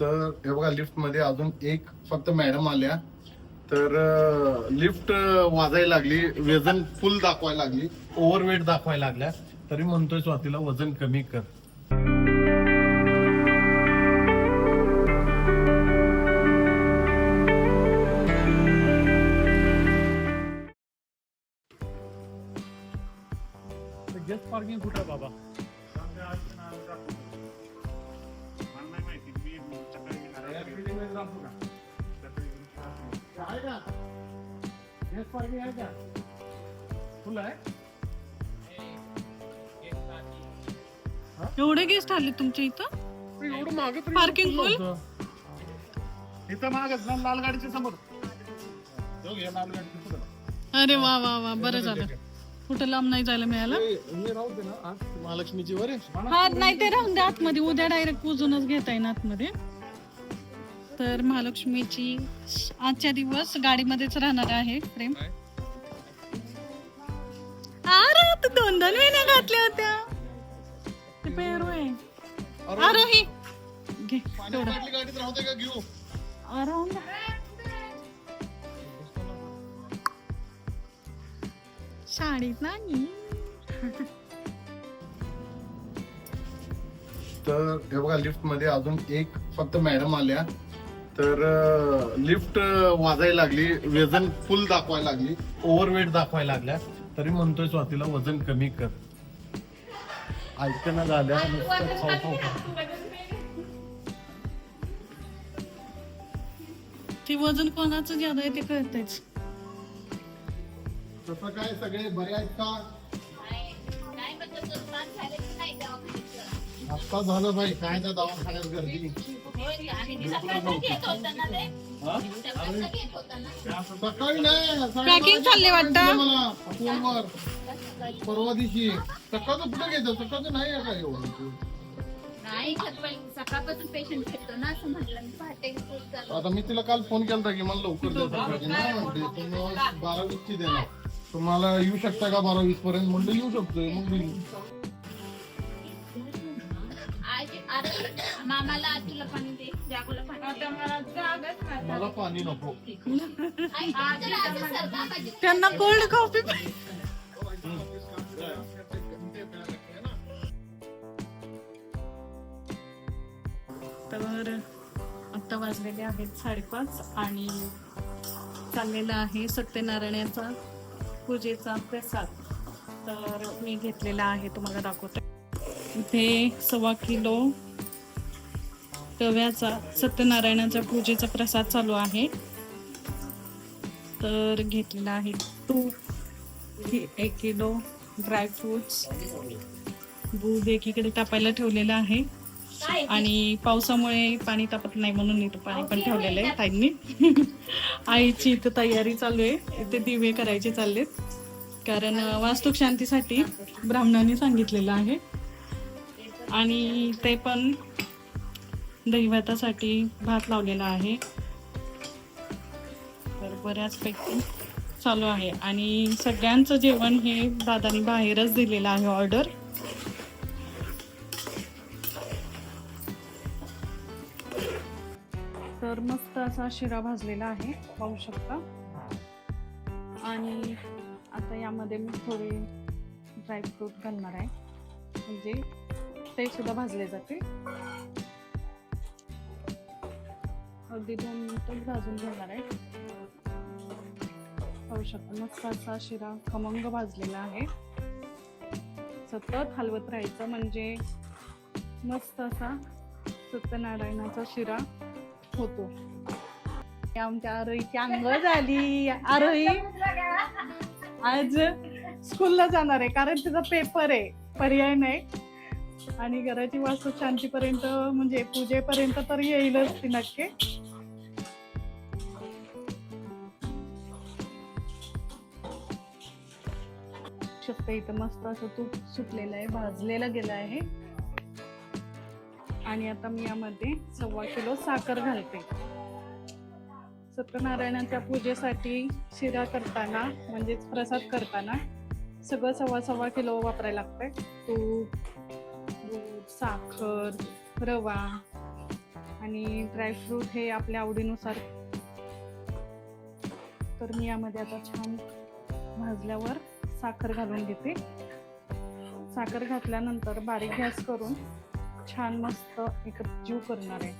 तर हे बघा लिफ्टमध्ये अजून एक फक्त मॅडम आल्या. तर लिफ्ट वाजायला लागली. वजन फुल दाखवायला लागली. ओव्हरवेट दाखवायला लागल्या. तरी म्हणतोय स्वातीला वजन कमी कर. गेस्ट पार्किंग कुठं आहे बाबा फुल आहे एवढे गेस्ट आले तुमच्या इथं एवढं मागे तरी Parking फुल full? होतं. इथं मागच ना लाल गाडीच्या समोर जाऊ घे, लाल गाडीच्या पुढं. अरे वा वा वा बरं झालं कुठं लांब नाही जायला मिळालं महालक्ष्मीची वर आहे. हा नाही ते राहून दे आतमध्ये उद्या डायरेक्ट पुजूनच घेता येईल आतमध्ये तर महालक्ष्मीची आजच्या दिवस गाडीमध्येच राहणार आहे प्रेम. अरे तू दोन दोन वेण्या घातल्या होत्या. ते पेरू आहे. आरोही. घे आराम. शाळेत नाही. तर हे बघा लिफ्टमध्ये अजून एक फक्त मॅडम आल्या. तर लिफ्ट वाजायला लागली. वजन फुल दाखवायला लागली. ओव्हरवेट दाखवायला लागल्या. तरी म्हणतोय स्वातीला वजन कमी कर. ऐकणं झाल्या. ते वजन कोणाचं ज्यादा आहे ते कळतंच तसं काय सगळे बरे आहेत का? आता झालं भाई काय त्या दवाखान्यात गर्दी? सकाळी नाही Packing चालली वाटतं. मला फोनवर. परवा दिवशी. सकाळचं कुठं घेतो सकाळचं नाही आहे का एवढं नाही सकाळपासून पेशंट घेतो ना असं म्हटलं. मी पहाटे. आता मी तिला काल फोन केलता की मला लवकर द्या सकाळची. नाही म्हणते तुम्ही बारा वीस ची देणार. तुम्हाला येऊ शकता का बारा वीस पर्यंत म्हणलं येऊ शकतोय. मग मी आज अरे मामाला तुला पाणी दे जागोला पाणी दे. मला पाणी नको. आई, तर आज सरका पाहिजे. त्यांना कोल्ड कॉफी तर आता वाजलेले आहेत साडेपाच आणि चाललेला आहे सत्यनारायणाचा पूजेचा प्रसाद. तर मी घेतलेला आहे तुम्हाला दाखवते. इथे सव्वा किलो तव्याचा सत्यनारायणाच्या पूजेचा प्रसाद चालू आहे. तर घेतलेला आहे तूप एक किलो ड्रायफ्रुट्स दूध एकीकडे तापायला ठेवलेलं आहे. आणि पावसामुळे पाणी तापत नाही म्हणून इथं पाणी पण ठेवलेलं आहे ताईंनी. आईची इथं तयारी चालू आहे. इथे दिवे करायचे चाललेत. कारण अं, वास्तुक शांतीसाठी ब्राह्मणांनी सांगितलेलं आहे. आणि ते पण दहीभातासाठी भात लावलेला आहे. तर बऱ्याचपैकी चालू आहे. आणि सगळ्यांचं जेवण हे दादानी बाहेरच दिलेलं आहे ऑर्डर तर मस्त असा शिरा भाजलेला आहे पाहू शकता. आणि आता यामध्ये मी थोडे ड्रायफ्रूट घालणार आहे. म्हणजे ते सुद्धा भाजले जाते. अगदी दोन मिनिटच भाजून घेणार आहे. पाहू शकता मस्त असा शिरा खमंग भाजलेला आहे. सतत हलवत राहायचं म्हणजे मस्त असा सत्यनारायणाचा शिरा होतो. आमच्या आरोईची अंग झाली. आरोही आज स्कूलला जाणार आहे कारण तिचा पेपर आहे पर्याय नाही. आणि घराची वास्तू शांतीपर्यंत म्हणजे पूजेपर्यंत तर येईलच ती नक्की. शकते इथं मस्त असं तूप सुटलेलं आहे भाजलेलं गेलं आहे. आणि आता मी यामध्ये सव्वा किलो साखर घालते. सत्यनारायणाच्या पूजेसाठी शिरा करताना म्हणजेच प्रसाद करताना सगळं सव्वा सव्वा किलो वापरायला लागतंय. तूप साखर रवा आणि ड्रायफ्रूट हे आपल्या आवडीनुसार. तर मी यामध्ये आता छान भाजल्यावर साखर घालून घेते. साखर घातल्यानंतर बारीक गॅस करून छान मस्त एक जीव करणार आहे.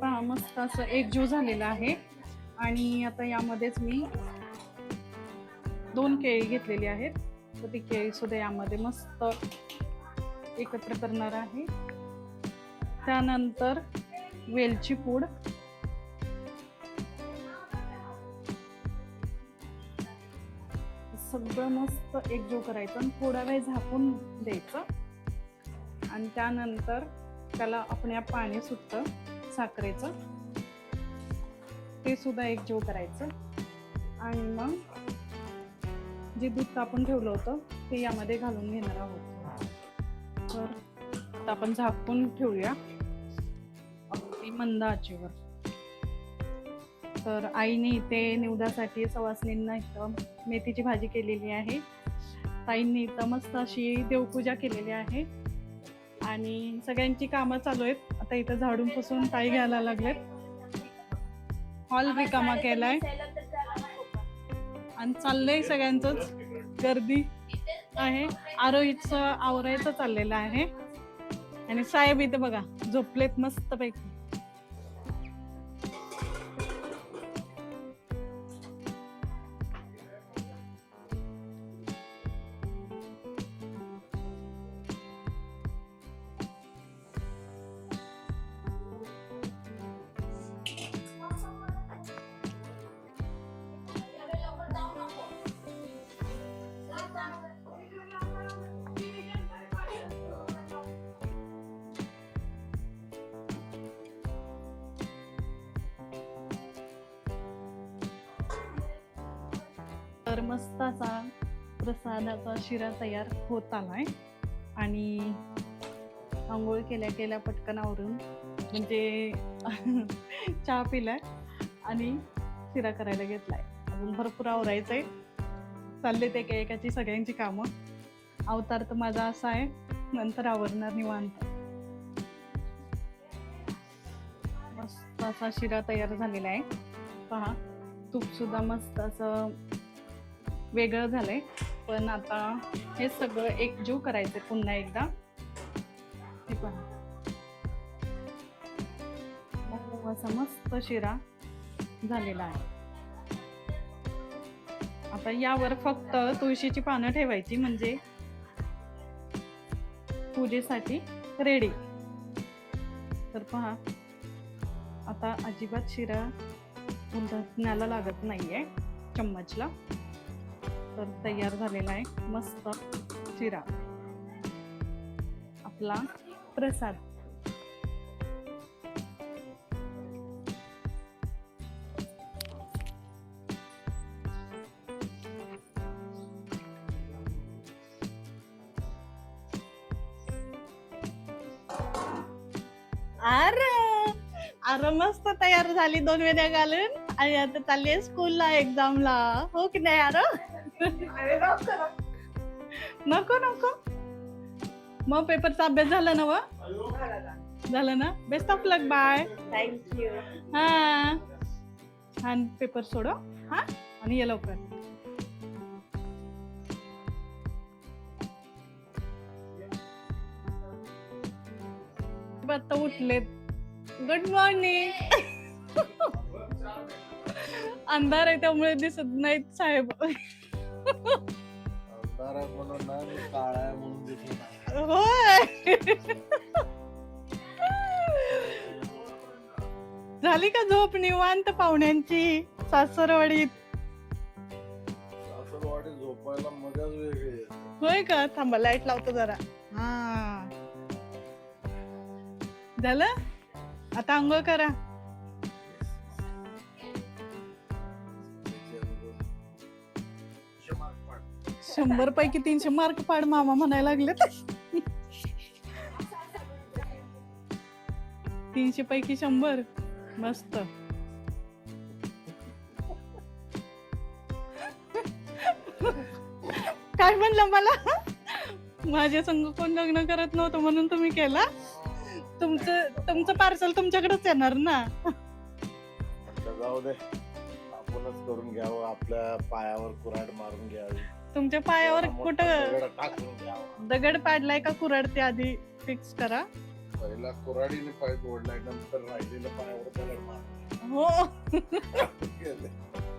पहा मस्त असं एकजीव झालेला आहे. आणि आता यामध्येच मी दोन केळी घेतलेली आहेत. तर ती केळी सुद्धा यामध्ये मस्त एकत्र करणार आहे. त्यानंतर वेलची पूड. सगळं मस्त एकजीव करायचं आणि थोडा वेळ झाकून द्यायचं. आणि त्यानंतर त्याला आपण या पाणी सुटतं साखरेचं ते सुद्धा एकजीव करायचं. आणि मग जे दूध तापून ठेवलं होतं ते यामध्ये घालून घेणार आहोत. तर आता आपण झाकून ठेवूया. अगदी मंद आचेवर. तर आईने इथे निवदासाठी सवासनींना इथं मेथीची भाजी केलेली आहे. ताईंनी इथं मस्त अशी देवपूजा केलेली आहे. आणि सगळ्यांची कामं चालू आहेत. आता इथं झाडून पुसून ताई घ्यायला लागलेत. हॉल रिकामा केलाय. आणि चाललंय सगळ्यांचंच. गर्दी आहे. आरोहीचं आवरायचं चाललेलं आहे. आणि साहेब इथे बघा झोपलेत मस्त तर मस्त असा प्रसादाचा शिरा तयार होत आलाय. आणि आंघोळ केल्या केल्या पटकन आवरून म्हणजे चहा पिलाय आणि शिरा करायला घेतलाय. अजून भरपूर आवरायचंय. चालले ते एका एकाची सगळ्यांची कामं. अवतार तर माझा असा आहे नंतर आवरणार निवांत. मस्त असा शिरा तयार झालेला आहे. पहा तूप सुद्धा मस्त असं वेगळं झालंय. पण आता हे सगळं एकजीव करायचंय पुन्हा एकदा. हे पहा. असा मस्त शिरा झालेला आहे. आता यावर फक्त तुळशीची पानं ठेवायची म्हणजे पूजेसाठी रेडी तर पहा. आता अजिबात शिरा उलटण्याला लागत नाहीये चम्मचला. तर तयार झालेला आहे मस्त शिरा आपला प्रसाद. अरे अरे मस्त तयार झाली दोन वेळा घालून. आणि आता चालली स्कूलला एक्झामला हो की नाही अरे नको नको. मग पेपरचा अभ्यास झाला ना व? झालं ना? Best of luck bye thank you हा. हा पेपर सोडव. हा? आणि ये लवकर. आता उठलेत गुड मॉर्निंग अंधार आहे त्यामुळे दिसत नाहीत साहेब. अंधार आहे म्हणून ना मी काळा आहे म्हणून दिसत नाही. होय. झाली का झोप निवांत पाहुण्यांची? सासरवाडीत? सासरवाडी झोपायला मजाच वेगळी आहे. होय का? थांबा लाइट लावतो जरा. हा. झालं? आता आंघोळ करा. शंभर पैकी तीनशे मार्क पाड मामा म्हणायला लागले तीनशे पैकी शंभर. मस्त. काय म्हणलं मला? माझ्या संग कोण लग्न करत नव्हतं म्हणून तुम्ही केला? तुमचं तुमचं पार्सल तुमच्याकडेच येणार ना? जाऊ दे. आपणच करून घ्यावं. आपल्या पायावर कुऱ्हाड मारून घ्यावी. तुमच्या पायावर कुठं दगड पाडलाय का कुराड ते आधी फिक्स करा? पहिला कुऱ्हाडीने पाय तोडलाय नंतर राहिलेलं पायावर दगड हो.